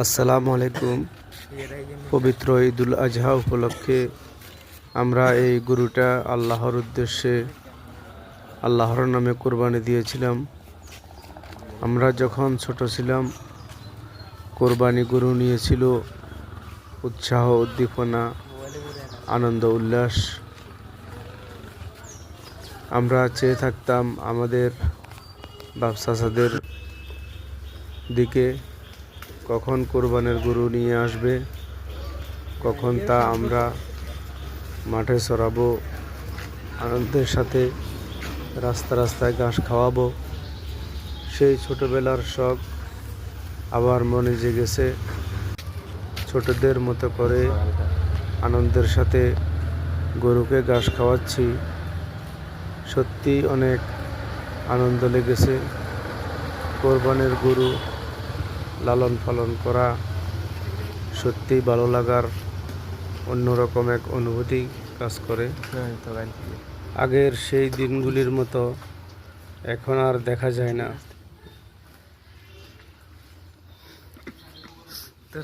আসসালামু আলাইকুম। পবিত্র ঈদুল আজহা উপলক্ষে আমরা এই গরুটা আল্লাহর উদ্দেশ্যে আল্লাহর নামে কোরবানি দিয়েছিলাম। আমরা যখন ছোট ছিলাম, কোরবানি গরু নিয়েছিল উৎসাহ, উদ্দীপনা, আনন্দ, উল্লাস। আমরা চেয়ে থাকতাম আমাদের ব্যবসাসাদের দিকে। কখন কোরবানের গরু নিয়ে আসবে, কখন তা আমরা মাঠে চড়াবো আনন্দের সাথে রাস্তা রাস্তায় ঘাস খাওয়াবো, সেই ছোটোবেলার শখ আবার মনে জেগেছে। ছোটদের মতো করে আনন্দের সাথে গরুকে ঘাস খাওয়াচ্ছি। সত্যি অনেক আনন্দ লেগেছে। কোরবানের গরু লালন পালন করা সত্যি ভালো লাগার অন্যরকম এক অনুভূতি কাজ করে। আগের সেই দিনগুলির মতো এখন আর দেখা যায় না। তো